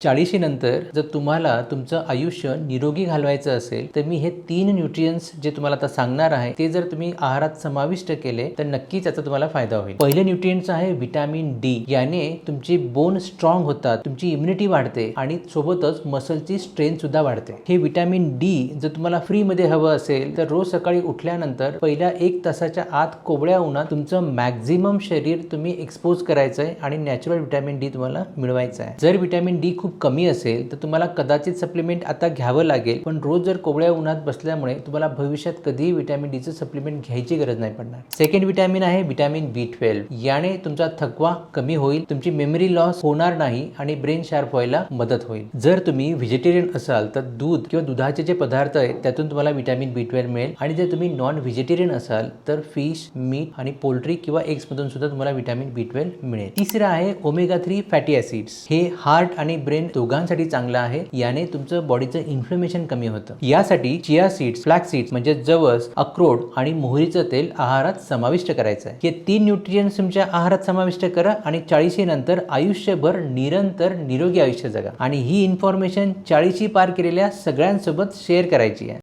चाळीशी नंतर जर तुम्हाला तुमचं आयुष्य निरोगी घालवायचं असेल तर मी हे तीन न्यूट्रियन्स जे तुम्हाला आता सांगणार आहे ते जर तुम्ही आहारात समाविष्ट केले तर नक्कीच याचा तुम्हाला फायदा होईल. पहिले न्यूट्रियन्स आहे व्हिटॅमिन डी याने तुमचे बोन स्ट्रॉंग होतात तुमची इम्युनिटी वाढते आणि सोबतच मसलची स्ट्रेंथ सुद्धा वाढते. हे व्हिटॅमिन डी जर तुम्हाला फ्री मध्ये हवं असेल तर रोज सकाळी उठल्यानंतर पहिल्या एक तासाच्या आत कोवळ्या उन्हात तुमचं मॅक्झिमम शरीर तुम्ही एक्सपोज करायचं आहे आणि नॅचरल व्हिटॅमिन डी तुम्हाला मिळवायचं आहे जर व्हिटॅमिन डी खूप खूप कमी असेल तर तुम्हाला कदाचित सप्लिमेंट आता घ्यावं लागेल. पण रोज जर कोवळ्या उन्हात बसल्यामुळे तुम्हाला भविष्यात कधीही व्हिटॅमिन डीचं सप्लिमेंट घ्यायची गरज नाही पडणार. सेकंड व्हिटॅमिन आहे व्हिटॅमिन बी ट्वेल्व याने तुमचा थकवा कमी होईल तुमची मेमरी लॉस होणार नाही आणि ब्रेन शार्प व्हायला मदत होईल. जर तुम्ही व्हेजिटेरियन असाल तर दूध किंवा दुधाचे जे पदार्थ आहेत त्यातून तुम्हाला व्हिटॅमिन बी ट्वेल्व मिळेल. आणि जर तुम्ही नॉन व्हेजिटेरियन असाल तर फिश मीट आणि पोल्ट्री किंवा एग्समधून सुद्धा तुम्हाला व्हिटॅमिन बी ट्वेल्व मिळेल. तिसरं आहे ओमेगा थ्री फॅटी ऍसिड्स हे हार्ट आणि ब्रेन ब्रेन दोघांसाठी चांगलं आहे याने तुमचं बॉडीचं इन्फ्लेमेशन कमी होतं. यासाठी चिया सीड्स फ्लॅक्स सीड्स म्हणजे जवस अक्रोड आणि मोहरीचं तेल आहारात समाविष्ट करायचं आहे. हे तीन न्यूट्रियन्स तुमच्या आहारात समाविष्ट करा आणि चाळीशी नंतर आयुष्यभर निरंतर निरोगी आयुष्य जगा. आणि ही इन्फॉर्मेशन चाळीशी पार केलेल्या सगळ्यांसोबत शेअर करायची आहे.